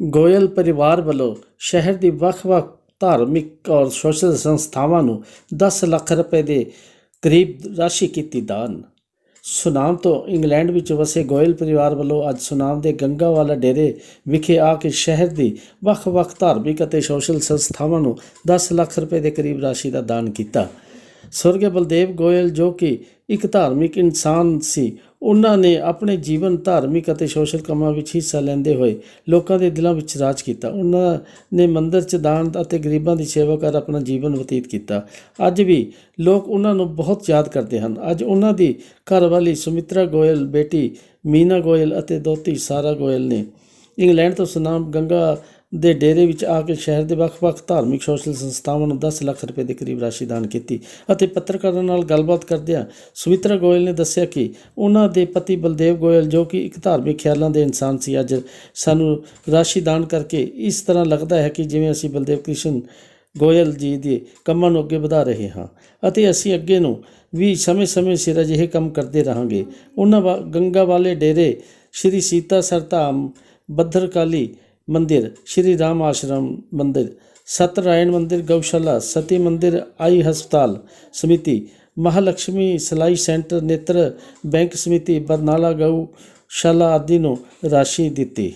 ਗੋਇਲ ਪਰਿਵਾਰ ਵੱਲੋਂ ਸ਼ਹਿਰ ਦੀ ਵੱਖ-ਵੱਖ ਧਾਰਮਿਕ ਔਰ ਸੋਸ਼ਲ ਸੰਸਥਾਵਾਂ ਨੂੰ 10 ਲੱਖ ਰੁਪਏ ਦੇ ਕਰੀਬ ਰਾਸ਼ੀ ਕੀਤੀ ਦਾਨ। ਸੁਨਾਮ ਤੋਂ ਇੰਗਲੈਂਡ ਵਿੱਚ ਵਸੇ ਗੋਇਲ ਪਰਿਵਾਰ ਵੱਲੋਂ ਅੱਜ ਸੁਨਾਮ ਦੇ ਗੰਗਾਵਾਲਾ ਡੇਰੇ ਵਿਖੇ ਆ ਕੇ ਸ਼ਹਿਰ ਦੀ ਵੱਖ-ਵੱਖ ਧਾਰਮਿਕ ਅਤੇ ਸੋਸ਼ਲ ਸੰਸਥਾਵਾਂ ਨੂੰ 10 ਲੱਖ ਰੁਪਏ ਦੇ ਕਰੀਬ ਰਾਸ਼ੀ ਦਾ ਦਾਨ ਕੀਤਾ। ਸਵਰਗ ਬਲਦੇਵ ਗੋਇਲ ਜੋ ਕਿ ਇੱਕ ਧਾਰਮਿਕ ਇਨਸਾਨ ਸੀ, ਉਹਨਾਂ ਨੇ ਆਪਣੇ ਜੀਵਨ ਧਾਰਮਿਕ ਅਤੇ ਸੋਸ਼ਲ ਕੰਮਾਂ ਵਿੱਚ ਹਿੱਸਾ ਲੈਂਦੇ ਹੋਏ ਲੋਕਾਂ ਦੇ ਦਿਲਾਂ ਵਿੱਚ ਰਾਜ ਕੀਤਾ। ਉਹਨਾਂ ਨੇ ਮੰਦਰ 'ਚ ਦਾਨ ਅਤੇ ਗਰੀਬਾਂ ਦੀ ਸੇਵਾ ਕਰ ਆਪਣਾ ਜੀਵਨ ਬਤੀਤ ਕੀਤਾ। ਅੱਜ ਵੀ ਲੋਕ ਉਹਨਾਂ ਨੂੰ ਬਹੁਤ ਯਾਦ ਕਰਦੇ ਹਨ। ਅੱਜ ਉਹਨਾਂ ਦੀ ਘਰਵਾਲੀ ਸੁਮਿਤਰਾ ਗੋਇਲ, ਬੇਟੀ ਮੀਨਾ ਗੋਇਲ ਅਤੇ ਦੋਤੀ ਸਾਰਾ ਗੋਇਲ ਨੇ। ਇੰਗਲੈਂਡ ਤੋਂ ਸੁਨਾਮ ਗੰਗਾ ਦੇ ਡੇਰੇ ਵਿੱਚ ਆ ਕੇ ਸ਼ਹਿਰ ਦੇ ਵੱਖ-ਵੱਖ ਧਾਰਮਿਕ, ਸੋਸ਼ਲ ਸੰਸਥਾਵਾਂ ਨੂੰ 10 ਲੱਖ ਰੁਪਏ ਦੇ ਕਰੀਬ ਰਾਸ਼ੀ ਦਾਨ ਕੀਤੀ ਅਤੇ ਪੱਤਰਕਾਰਾਂ ਨਾਲ ਗੱਲਬਾਤ ਕਰਦਿਆਂ ਸੁਮਿਤਰਾ ਗੋਇਲ ਨੇ ਦੱਸਿਆ ਕਿ ਉਹਨਾਂ ਦੇ ਪਤੀ ਬਲਦੇਵ ਗੋਇਲ, ਜੋ ਕਿ ਇੱਕ ਧਾਰਮਿਕ ਖਿਆਲਾਂ ਦੇ ਇਨਸਾਨ ਸੀ, ਅੱਜ ਸਾਨੂੰ ਰਾਸ਼ੀ ਦਾਨ ਕਰਕੇ ਇਸ ਤਰ੍ਹਾਂ ਲੱਗਦਾ ਹੈ ਕਿ ਜਿਵੇਂ ਅਸੀਂ ਬਲਦੇਵ ਕ੍ਰਿਸ਼ਨ ਗੋਇਲ ਜੀ ਦੇ ਕੰਮਾਂ ਨੂੰ ਅੱਗੇ ਵਧਾ ਰਹੇ ਹਾਂ ਅਤੇ ਅਸੀਂ ਅੱਗੇ ਨੂੰ ਵੀ ਸਮੇਂ-ਸਮੇਂ ਸਿਰ ਅਜਿਹੇ ਕੰਮ ਕਰਦੇ ਰਹਾਂਗੇ। ਉਹਨਾਂ ਵਾ- ਗੰਗਾ ਵਾਲੇ ਡੇਰੇ ਸ਼੍ਰੀ ਸੀਤਾ ਸਰਧਾਮ, ਬੱਧਰਕਾਲੀ ਮੰਦਿਰ, ਸ਼੍ਰੀ ਰਾਮ ਆਸ਼ਰਮ ਮੰਦਿਰ ਸਤਰਾਇਣ ਮੰਦਿਰ, ਗਊਸ਼ਾਲਾ, ਸਤੀ ਮੰਦਿਰ, ਆਈ ਹਸਪਤਾਲ ਸਮਿਤੀ ਮਹਾਲక్ష్ਮੀ ਸਲਾਈ ਸੈਂਟਰ, ਨੇਤਰ ਬੈਂਕ ਸਮਿਤੀ, ਬਰਨਾਲਾ ਗਊਸ਼ਾਲਾ ਆਦਿ ਨੂੰ ਰਾਸ਼ੀ ਦਿੱਤੀ।